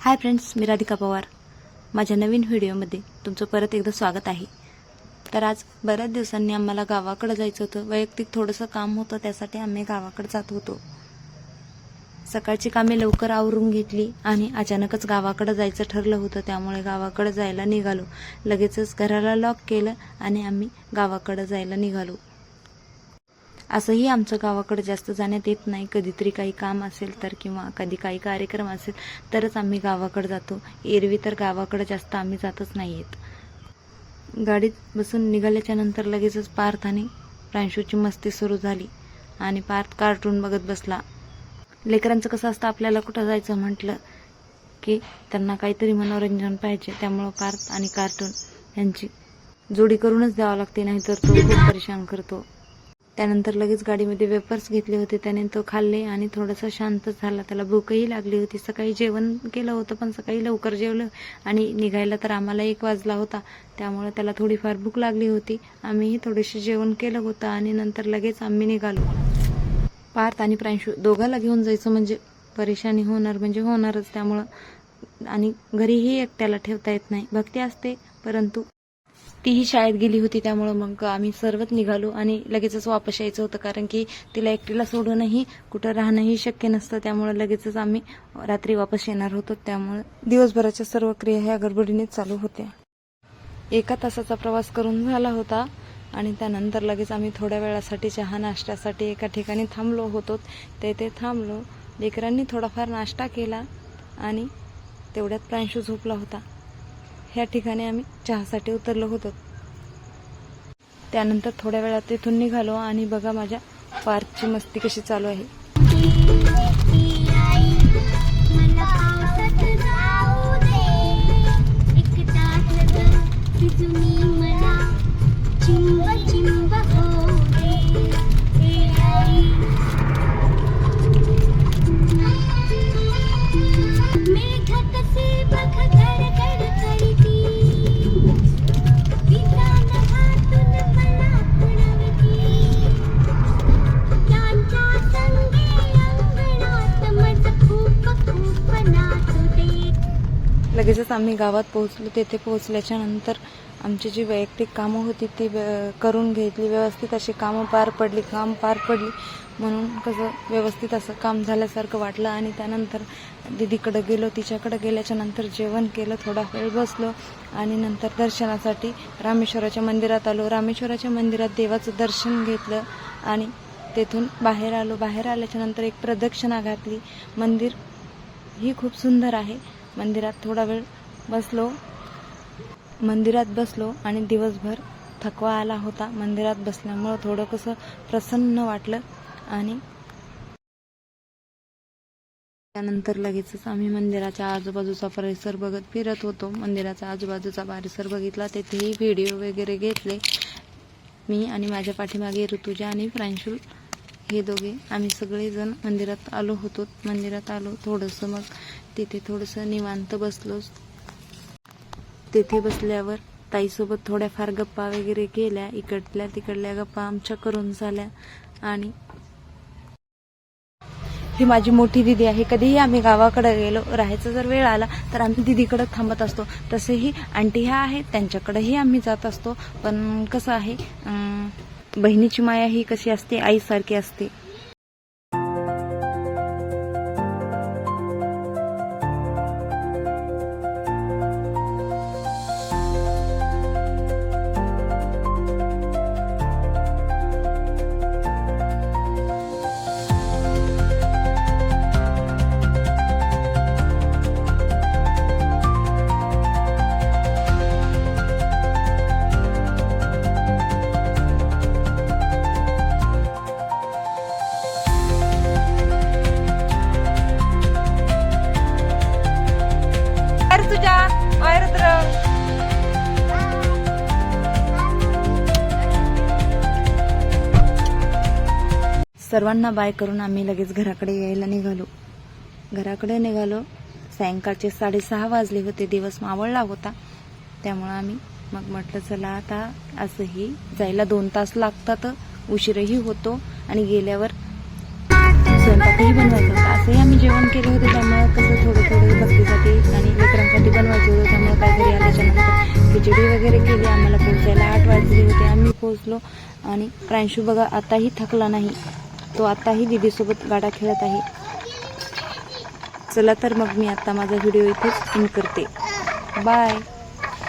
हाय friends मी राधिका पवार. माझ्या नवीन व्हिडिओमध्ये तुमचं परत एकदा स्वागत आहे. तर आज बऱ्याच दिवसांनी आम्हाला गावाकडे जायचं होतं. वैयक्तिक थोडंसं काम होतं त्यासाठी आम्ही गावाकडे जात होतो. सकाळची कामे लवकर आवरून घेतली आणि अचानकच गावाकडे जायचं ठरलं होतं. त्यामुळे गावाकडे जायला निघालो. लगेचच घराला लॉक केलं आणि आम्ही गावाकडे जायला निघालो. असंही आमचं गावाकडे जास्त जाण्यात येत नाही. कधीतरी काही काम असेल तर किंवा कधी काही कार्यक्रम असेल तरच आम्ही गावाकडे जातो. एरवी तर गावाकडे जास्त आम्ही जातच नाही आहेत गाडीत बसून निघाल्याच्या नंतर लगेचच पार्थ आणि प्रांशूची मस्ती सुरू झाली आणि पार्थ कार्टून बघत बसला. लेकरांचं कसं असतं आपल्याला कुठं जायचं म्हटलं की त्यांना काहीतरी मनोरंजन पाहिजे. त्यामुळं पार्थ आणि कार्टून यांची जोडी करूनच द्यावं लागते नाहीतर तो खूप परेशान करतो. त्यानंतर लगेच गाडीमध्ये वेपर्स घेतले होते त्याने तो खाल्ले आणि थोडासा शांत झाला. त्याला भूकही लागली होती. सकाळी जेवण केलं होतं पण सकाळी लवकर जेवलं आणि निघायला तर आम्हाला एक वाजला होता. त्यामुळे त्याला थोडीफार भूक लागली होती. आम्हीही थोडेसे जेवण केलं होतं आणि नंतर लगेच आम्ही निघालो. पार्थ आणि प्रांशू दोघाला घेऊन जायचं म्हणजे परेशानी होणार म्हणजे होणारच. त्यामुळं आणि घरीही एकट्याला ठेवता येत नाही. भक्ती असते परंतु तीही शाळेत गेली होती त्यामुळं मग आम्ही सर्वच निघालो आणि लगेचच वापस यायचं होतं कारण की तिला एकटीला सोडूनही कुठं राहणंही शक्य नसतं त्यामुळं लगेचच आम्ही रात्री वापस येणार होतो त्यामुळं दिवसभराच्या सर्व क्रिया ह्या गडबडीनेच चालू होत्या. एका तासाचा प्रवास करून झाला होता आणि त्यानंतर लगेच आम्ही थोड्या वेळासाठी चहा नाश्त्यासाठी एका ठिकाणी थांबलो होतो. तेथे थांबलो लेकरांनी थोडाफार नाश्ता केला आणि तेवढ्यात प्रांशू झोपला होता. ह्या ठिकाणी आम्ही चहासाठी उतरलो होतो. त्यानंतर थोड्या वेळात तिथून निघालो आणि बघा माझ्या पार्कची मस्ती कशी चालू आहे. लगेचच आम्ही गावात पोहोचलो. तेथे पोहोचल्याच्या नंतर आमची जी वैयक्तिक कामं होती ती करून घेतली. व्यवस्थित अशी कामं पार पडली. काम पार पडली. म्हणून कसं व्यवस्थित असं काम झाल्यासारखं वाटलं. आणि त्यानंतर दिदीकडं गेलो. तिच्याकडं गेल्याच्यानंतर जेवण केलं. थोडा वेळ बसलो. आणि नंतर दर्शनासाठी रामेश्वराच्या मंदिरात आलो. रामेश्वराच्या मंदिरात देवाचं दर्शन घेतलं. आणि तेथून बाहेर आलो. बाहेर आल्याच्यानंतर एक प्रदक्षिणा घातली. मंदिर ही खूप सुंदर आहे. मंदिरात थोडा वेळ बसलो. मंदिरात बसलो आणि दिवसभर थकवा आला होता. मंदिरात बसल्यामुळं थोडं कसं प्रसन्न वाटलं आणि त्यानंतर लगेचच आम्ही मंदिराच्या आजूबाजूचा परिसर बघत फिरत होतो. मंदिराचा आजूबाजूचा परिसर बघितला. तेथेही व्हिडिओ वगैरे घेतले. मी आणि माझ्या पाठीमागे ऋतुजा आणि प्रांशुल हे दोघे. आम्ही सगळेजण मंदिरात आलो होतो. मंदिरात आलो थोडंसं मग तिथे थोडंसं निवांत बसलोच. तिथे बसल्यावर ताईसोबत थोड्याफार गप्पा वगैरे केल्या इकडल्या तिकडल्या गप्पा आमच्या करून झाल्या आणि ही माझी मोठी दिदी आहे. कधीही आम्ही गावाकडे गेलो राहायचा जर वेळ आला तर आम्ही दिदीकडे थांबत असतो. तसेही आंटी ह्या आहेत त्यांच्याकडेही आम्ही जात असतो. पण कसं आहे अं, बहिणीची माया ही कशी असते आईसारखी असते. सर्वांना बाय करून आम्ही लगेच घराकडे यायला निघालो. घराकडे निघालो. सायंकाळचे साडेसहा वाजले होते. दिवस मावळला होता. त्यामुळं आम्ही मग म्हटलं चला आता असंही जायला दोन तास लागतात. उशीरही होतो आणि गेल्यावर स्वयंपाकही बनवायचं होतं. असंही आम्ही जेवण केलं होतं. त्यामुळं कसं थोडं थोडं भक्तीसाठी आणि लेकरांसाठी बनवायचं होतं. त्यामुळं काय घरी आल्याच्यानंतर खिचडी वगैरे केली. आम्हाला पोहोचायला आठ वाजले होते. आम्ही पोहोचलो आणि प्रांशू बघा आताही थकला नाही. तो आताही दीदीसोबत गाडा खेळत आहे. चला तर मग मी आता माझा व्हिडिओ इथेच एंड करते. बाय